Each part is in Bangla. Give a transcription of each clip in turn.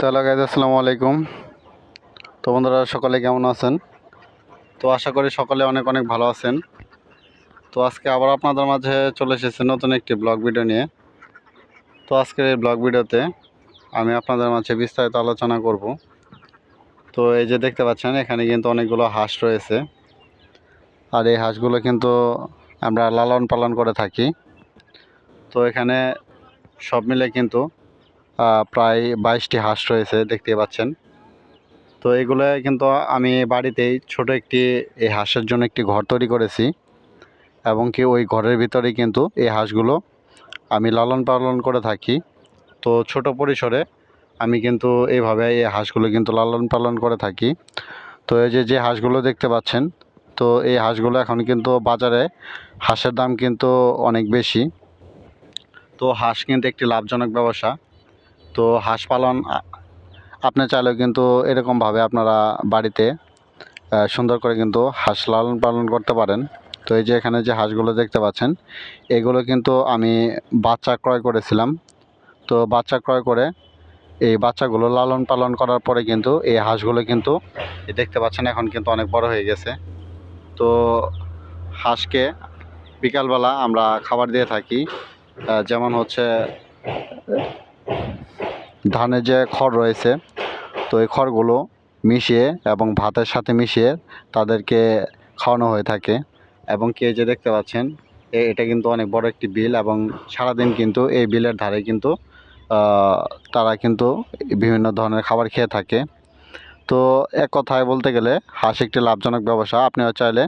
তো হ্যালো গাইজ আসসালামু আলাইকুম। তো বন্ধুরা, সকলে কেমন আছেন? তো আশা করি সকলে অনেক অনেক ভালো আছেন। তো আজকে আবার আপনাদের মাঝে চলে এসেছে নতুন একটি ব্লগ ভিডিও নিয়ে। তো আজকের এই ব্লগ ভিডিওতে আমি আপনাদের মাঝে বিস্তারিত আলোচনা করব। তো এই যে দেখতে পাচ্ছেন, এখানে কিন্তু অনেকগুলো হাঁস রয়েছে। আর এই হাঁসগুলো কিন্তু আমরা লালন পালন করে থাকি। তো এখানে সব মিলে কিন্তু প্রায় বাইশটি হাঁস রয়েছে দেখতে পাচ্ছেন। তো এগুলো কিন্তু আমি বাড়িতেই ছোট একটি, এই হাঁসের জন্য একটি ঘর তৈরি করেছি এবং কি ওই ঘরের ভিতরেই কিন্তু এই হাঁসগুলো আমি লালন পালন করে থাকি। তো ছোট পরিসরে আমি কিন্তু এইভাবে এই হাঁসগুলো কিন্তু লালন পালন করে থাকি। তো এই যে যে হাঁসগুলো দেখতে পাচ্ছেন, তো এই হাঁসগুলো এখন কিন্তু বাজারে হাঁসের দাম কিন্তু অনেক বেশি। তো হাঁস কিন্তু একটি লাভজনক ব্যবসা। তো হাঁস পালন আপনি চাইলেও কিন্তু এরকমভাবে আপনারা বাড়িতে সুন্দর করে কিন্তু হাঁস লালন পালন করতে পারেন। তো এই যে এখানে যে হাঁসগুলো দেখতে পাচ্ছেন, এগুলো কিন্তু আমি বাচ্চা ক্রয় করেছিলাম। তো বাচ্চা ক্রয় করে এই বাচ্চাগুলো লালন পালন করার পরে কিন্তু এই হাঁসগুলো কিন্তু দেখতে পাচ্ছেন এখন কিন্তু অনেক বড় হয়ে গেছে। তো হাঁসকে বিকালবেলা আমরা খাবার দিয়ে থাকি। যেমন হচ্ছে ধানের যে খড় রয়েছে, তো এই খড়গুলো মিশিয়ে এবং ভাতের সাথে মিশিয়ে তাদেরকে খাওয়ানো হয়ে থাকে। এবং কে যে দেখতে পাচ্ছেন এটা কিন্তু অনেক বড় একটি বিল এবং সারাদিন কিন্তু এই বিলের ধারে কিন্তু তারা কিন্তু বিভিন্ন ধরনের খাবার খেয়ে থাকে। তো এক কথায় বলতে গেলে, হাঁস একটি লাভজনক ব্যবসা। আপনিও চাইলে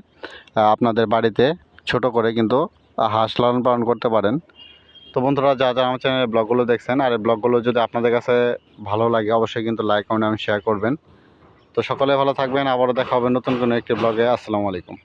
আপনাদের বাড়িতে ছোট করে কিন্তু হাঁস লালন পালন করতে পারেন। তো বন্ধুরা যা যা আমার চ্যানেলের ব্লগগুলো দেখছেন, আর এই ব্লগগুলো যদি আপনাদের কাছে ভালো লাগে, অবশ্যই কিন্তু লাইক কমেন্ট এবং শেয়ার করবেন। তো সকলে ভালো থাকবেন, আবারও দেখা হবে নতুন কোনো একটি ব্লগে। আসসালামু আলাইকুম।